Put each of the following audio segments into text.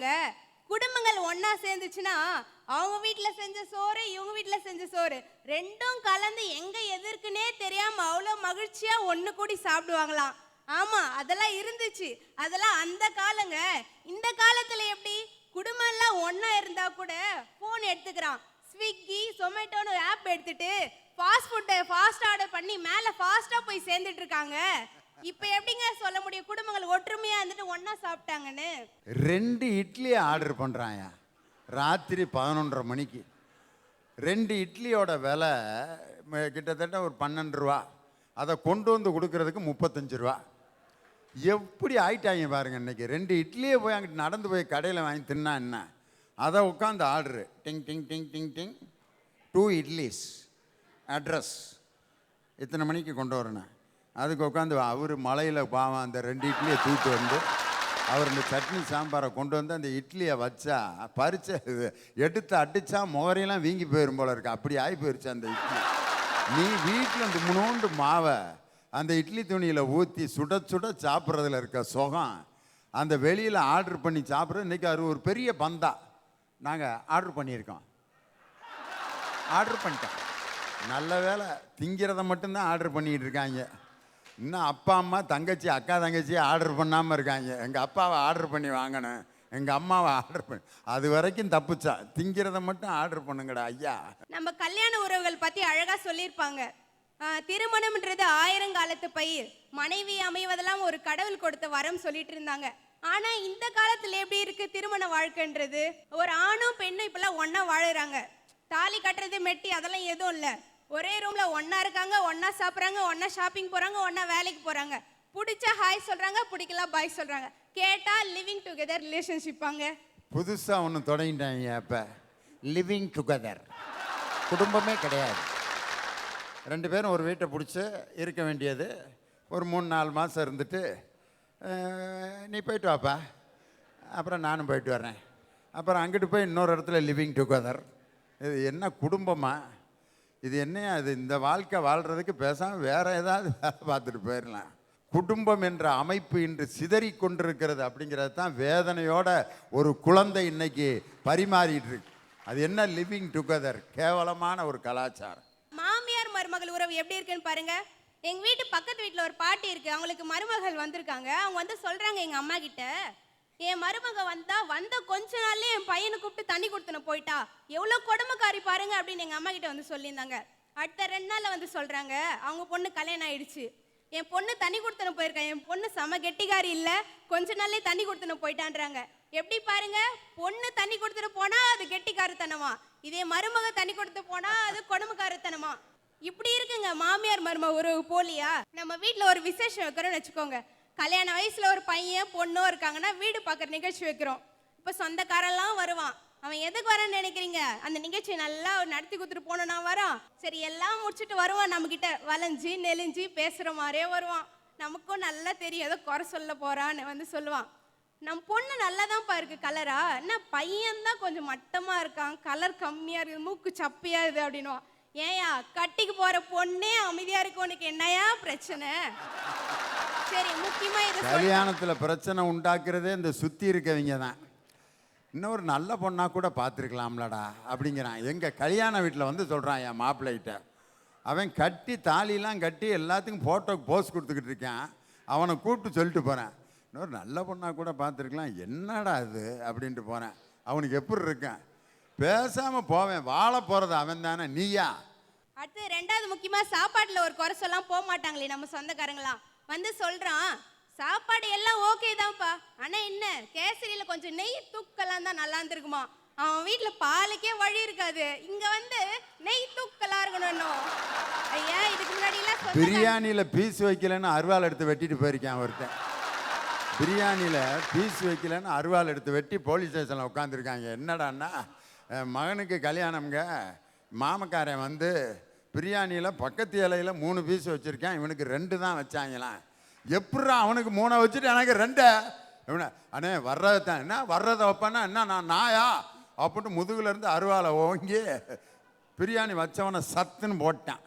சொல்றாங்க குடும்பங்கள் ஒன்னா சேர்ந்துச்சுன்னா அவங்க வீட்ல செஞ்ச சோறு இவங்க வீட்ல செஞ்ச சோறு. ரெண்டும் கலந்து எங்க எதிர்க்குனே தெரியாம அவ்வளோ மகிழ்ச்சியா ஒன்னு கூடி சாப்பிடுவாங்களாம். ஆமா அதெல்லாம் இருந்துச்சு. அதெல்லாம் அந்த காலங்க. இந்த காலத்துல எப்படி? குடும்பம் எல்லாம் ஒன்னா இருந்தா கூட போன் எடுத்துக்கிறான். ஸ்விக்கி சொமேட்டோன்னு ஆப் எடுத்துட்டு ஃபாஸ்ட் ஃபுட்டை ஃபாஸ்ட் ஆர்டர் பண்ணி மேலே ஃபாஸ்ட்டாக போய் சேர்ந்துட்டு இருக்காங்க. இப்போ எப்படிங்க சொல்ல முடியும்? குடும்பங்கள் ஒற்றுமையா இருந்துட்டு ஒன்னா சாப்பிட்டாங்கன்னு. ரெண்டு இட்லி ஆர்டர் பண்ணுறாங்க ராத்திரி பதினொன்றரை மணிக்கு. ரெண்டு இட்லியோட விலை கிட்டத்தட்ட ஒரு பன்னெண்டு ரூபா. அதை கொண்டு வந்து கொடுக்கறதுக்கு முப்பத்தஞ்சு ரூபா. எப்படி ஆயிட்டாங்க பாருங்க இன்னைக்கு. ரெண்டு இட்லியை போய் அங்கிட்டு நடந்து போய் கடையில் வாங்கி தின்னா என்ன? அதை உட்காந்து order. Ding ding ding ding ding. Two idlis address இத்தனை மணிக்கு கொண்டு வரணும். அதுக்கு உட்காந்து அவர் மலையில் பாவம் அந்த ரெண்டு இட்லியை தூக்கிட்டு வந்து அவர் இந்த சட்னி சாம்பாரை கொண்டு வந்து அந்த இட்லியை வச்சா பறிச்ச இது எடுத்து அடித்தா முகரையெல்லாம் வீங்கி போயிடும் போல இருக்கு. அப்படி ஆகி போயிருச்சு அந்த இட்லி. நீ வீட்டில் இந்த முனோண்டு மாவை அந்த இட்லி துணியில் ஊற்றி சுட சுட சாப்பிட்றதுல இருக்க சுகம் அந்த வெளியில் ஆர்டர் பண்ணி சாப்பிட்றது இன்றைக்கி அது ஒரு பெரிய பந்தா. நாங்கள் ஆர்டர் பண்ணியிருக்கோம். ஆர்டர் பண்ணிட்டேன் நல்ல வேலை திங்கிறத மட்டும்தான் ஆர்டர் பண்ணிக்கிட்டு இருக்காங்க. இன்னும் அப்பா அம்மா தங்கச்சி அக்கா தங்கச்சி ஆர்டர் பண்ணாமல் இருக்காங்க. எங்கள் அப்பாவை ஆர்டர் பண்ணி வாங்கினேன் எங்கள் அம்மாவை ஆர்டர் பண்ணி அது வரைக்கும் தப்புச்சா. திங்கிறத மட்டும் ஆர்டர் பண்ணுங்கடா ஐயா. நம்ம கல்யாண உறவுகள் பற்றி அழகாக சொல்லியிருப்பாங்க. திருமணம்ன்றது ஆயிரங்காலத்து பயிர். மனைவி அமைவதெல்லாம் ஒரு கடவுள் கொடுத்த வரம் சொல்லிட்டு இருந்தாங்க. ஆனா இந்த காலத்துல எப்படி இருக்கு திருமண வாழ்க்கைன்றது? ஒரு ஆணும் பெண்ணும் இப்பெல்லாம் ஒன்னா வாழுறாங்க. தாலி கட்டுறது மெட்டி அதெல்லாம் எதுவும் இல்லை. ஒரே ரூம்ல ஒன்றா இருக்காங்க ஒன்றா சாப்பிட்றாங்க ஒன்றா ஷாப்பிங் போறாங்க ஒன்றா வேலைக்கு போறாங்க. பிடிச்சா ஹாய் சொல்றாங்க பிடிக்கல பாய் சொல்றாங்க. கேட்டா லிவிங் டுகெதர் ரிலேஷன்ஷிப்பாங்க புதுசாக ஒன்று தொடங்கிட்டாங்க இப்போ லிவிங் டுகெதர் குடும்பமே கிடையாது. ரெண்டு பேரும் ஒரு வீட்டை பிடிச்சி இருக்க வேண்டியது. ஒரு மூணு நாலு மாதம் இருந்துட்டு நீ போயிட்டு வாப்பா. அப்புறம் நானும் போயிட்டு வரேன் அப்புறம் அங்கிட்டு போய் இன்னொரு இடத்துல லிவிங் டுகெதர் இது என்ன குடும்பமாக இது என்னையா இது? இந்த வாழ்க்கை வாழ்கிறதுக்கு பேசாமல் வேற ஏதாவது வேலை பார்த்துட்டு போயிடலாம் குடும்பம் என்ற அமைப்பு இன்று சிதறி கொண்டிருக்கிறது அப்படிங்கிறது தான் வேதனையோட ஒரு குழந்தை இன்னைக்கு பரிமாறிட்டு இருக்கு. அது என்ன லிவிங் டுகெதர் கேவலமான ஒரு கலாச்சாரம். மாமியார் மருமகள் உறவு எப்படி இருக்குன்னு பாருங்க. எங்க வீட்டு பக்கத்து வீட்டில் ஒரு பாட்டி இருக்கு. அவங்களுக்கு மருமகள் வந்திருக்காங்க. அவங்க வந்து சொல்றாங்க எங்க அம்மா கிட்ட என் மருமக வந்தா வந்த கொஞ்ச நாள்லயே என் பையனை கூப்பிட்டு தண்ணி கொடுத்துன போயிட்டா. எவ்வளவு கொடுமைக்காரி பாருங்க அப்படின்னு எங்க அம்மா கிட்ட வந்து சொல்லியிருந்தாங்க. அடுத்த ரெண்டு நாள்ல வந்து சொல்றாங்க அவங்க பொண்ணு கல்யாணம் ஆயிடுச்சு. என் பொண்ணு தண்ணி கொடுத்துன போயிருக்கேன் என் பொண்ணு செம கெட்டிக்காரி இல்ல கொஞ்ச நாள்லயே தண்ணி கொடுத்துன போயிட்டான்றாங்க. எப்படி பாருங்க பொண்ணு தண்ணி கொடுத்துட்டு போனா அது கெட்டிக்காரத்தனமா? இதே மருமக தண்ணி கொடுத்து போனா அது கொடுமைக்காரத்தனமா? இப்படி இருக்குங்க மாமியார் மருமக உறவு போலியா? நம்ம வீட்டில் ஒரு விசேஷம் வைக்கிறோம்னு வச்சுக்கோங்க. கல்யாண வயசில் ஒரு பையன் பொண்ணும் இருக்காங்கன்னா வீடு பார்க்குற நிகழ்ச்சி வைக்கிறோம். இப்போ சொந்தக்காரெல்லாம் வருவான். அவன் எதுக்கு வரேன்னு நினைக்கிறீங்க? அந்த நிகழ்ச்சியை நல்லா நடத்தி கொடுத்துட்டு போனோன்னா வரான். சரி எல்லாம் முடிச்சுட்டு வருவான் நம்மக்கிட்ட வளைஞ்சி வளைஞ்சு நெலிஞ்சு மாதிரியே வருவான். நமக்கும் நல்லா தெரியும். ஏதோ குறை சொல்ல போகிறான்னு வந்து சொல்லுவான். நம் பொண்ணு நல்லா தான்ப்பா இருக்கு கலரா என்ன பையன் தான் கொஞ்சம் மட்டமாக இருக்கான். கலர் கம்மியாக இருக்குது. மூக்கு சப்பையாக இருக்குது அப்படின்னுவான். ஏயா கட்டிக்கு போற பொண்ணே அமைதியா இருக்கு. உனக்கு என்னையா பிரச்சனை? சரி முக்கியமா இது கல்யாணத்துல கல்யாணத்தில் பிரச்சனை உண்டாக்குறதே இந்த சுற்றி இருக்கவங்க தான். இன்னொரு நல்ல பொண்ணா கூட பார்த்துருக்கலாம்லடா அப்படிங்கிறான். எங்கள் கல்யாண வீட்டில் வந்து சொல்கிறான் என் மாப்பிள்ளைகிட்ட. அவன் கட்டி தாலிலாம் கட்டி எல்லாத்துக்கும் ஃபோட்டோக்கு போஸ் கொடுத்துக்கிட்டு இருக்கான். அவனை கூப்பிட்டு சொல்லிட்டு போகிறேன் இன்னொரு நல்ல பொண்ணா கூட பார்த்துருக்கலாம். என்னடா இது? அப்படின்ட்டு போகிறேன் அவனுக்கு எப்படி இருக்கான்? பேசாமல் போவேன். வாழ போகிறது அவன் தானே நீயா? அடுத்து ரெண்டாவது முக்கியமா சாப்பாட்டுல ஒரு குறை சொல்லாம் போக மாட்டாங்களே நம்ம சொந்தக்காரங்களாம். வந்து சொல்றான் சாப்பாடு எல்லாம் ஓகே தான்ப்பா. ஆனா என்ன கேசரியில கொஞ்சம் நெய் தூக்கலாம் தான் நல்லா இருந்திருக்குமா? அவன் வீட்ல பாலுக்கே வழி இருக்காது. இங்க வந்து நெய் தூக்கலா இருக்கணும் ஐயா இதுக்கு முன்னாடி எல்லாம் பிரியாணியில் பீஸ் வைக்கலைன்னு அருவாள் எடுத்து வெட்டிட்டு போயிருக்கேன் ஒருத்தன். பிரியாணியில் பீஸ் வைக்கலைன்னு அருவாள் எடுத்து வெட்டி போலீஸ் ஸ்டேஷனில் உட்காந்துருக்காங்க என்னடான்னா என் மகனுக்கு கல்யாணம்ங்க. மாமக்காரன் வந்து பிரியாணியில் பக்கத்து இலையில் மூணு பீஸ் வச்சுருக்கேன். இவனுக்கு ரெண்டு தான் வச்சாங்களாம். எப்பட்றா அவனுக்கு மூணை வச்சுட்டு எனக்கு ரெண்டை? இவனை அண்ணே வர்றதை தான். என்ன வர்றதை வைப்பானா என்ன நான் நாயா? அப்படின்ட்டு முதுகுலேருந்து அருவாலை அருவாளை ஓங்கி பிரியாணி வச்சவனை சத்துன்னு போட்டான்.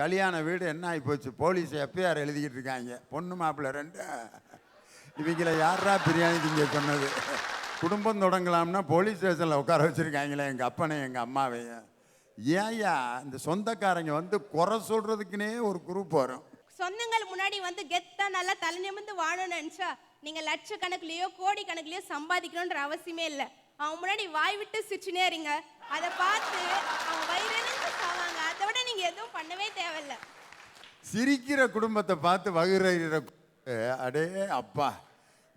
கல்யாண வீடு என்ன ஆகி போச்சு? போலீஸ் எஃப்ஐஆர் எழுதிக்கிட்டு இருக்காங்க. பொண்ணு மாப்பிள்ளை ரெண்டு. இவங்களை யாரா பிரியாணி திங்க சொன்னது? குடும்பம் தொடங்கலாம்னா போலீஸ் ஸ்டேஷனில் உட்கார வச்சுருக்காங்களே எங்கள் அப்பனை எங்கள் அம்மாவையும் ஏன்யா இந்த சொந்தக்காரங்க வந்து குறை சொல்கிறதுக்குனே ஒரு குரூப் வரும். சொந்தங்கள் முன்னாடி வந்து கெத்தா நல்லா தலை நிமிர்ந்து வாழணும்னு நினைச்சா நீங்க லட்சக்கணக்குலயோ கோடி கணக்குலயோ சம்பாதிக்கணும்ன்ற அவசியமே இல்லை. அவன் முன்னாடி வாய் விட்டு சிரிச்சுனே இருங்க. அதை பார்த்து அவன் வயிறு சாவாங்க. அதை விட நீங்க எதுவும் பண்ணவே தேவையில்ல. சிரிக்கிற குடும்பத்தை பார்த்து வகுற அடே அப்பா.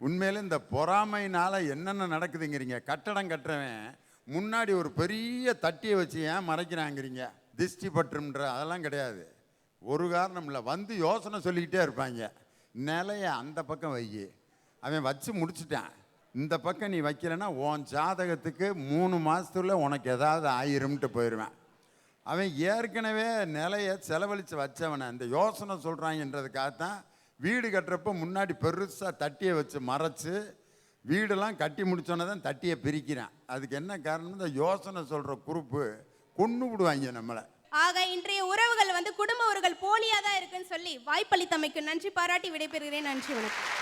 உண்மையில இந்த பொறாமைனால என்னென்ன நடக்குதுங்கிறீங்க. கட்டடம் கட்டுறவன் முன்னாடி ஒரு பெரிய தட்டியை வச்சு ஏன் மறைக்கிறாங்கிறீங்க. திஷ்டி பற்றுன்ற அதெல்லாம் கிடையாது. ஒரு காரணம் இல்லை. வந்து யோசனை சொல்லிக்கிட்டே இருப்பாங்க. நிலைய அந்த பக்கம் வை. அவன் வச்சு முடிச்சுட்டான். இந்த பக்கம் நீ வைக்கலைன்னா உன் ஜாதகத்துக்கு மூணு மாதத்துக்குள்ளே உனக்கு ஏதாவது ஆயிரும்ட்டு போயிடுவேன் அவன் ஏற்கனவே நிலையை செலவழித்து வச்சவனை. இந்த யோசனை சொல்கிறாங்கன்றதுக்காகத்தான் வீடு கட்டுறப்ப முன்னாடி பெருசாக தட்டியை வச்சு மறைச்சு வீடெல்லாம் கட்டி முடிச்சோன்னே தான் தட்டியை பிரிக்கிறான். அதுக்கு என்ன காரணம் இந்த யோசனை சொல்கிற குரூப்பு கொண்டு விடுவாங்க நம்மளை. ஆக இன்றைய உறவுகள் வந்து குடும்ப உறவுகள் போலியாக தான் இருக்குன்னு சொல்லி வாய்ப்பளித்தமைக்கு நன்றி பாராட்டி விடைபெறுகிறேன். நன்றி வணக்கம்.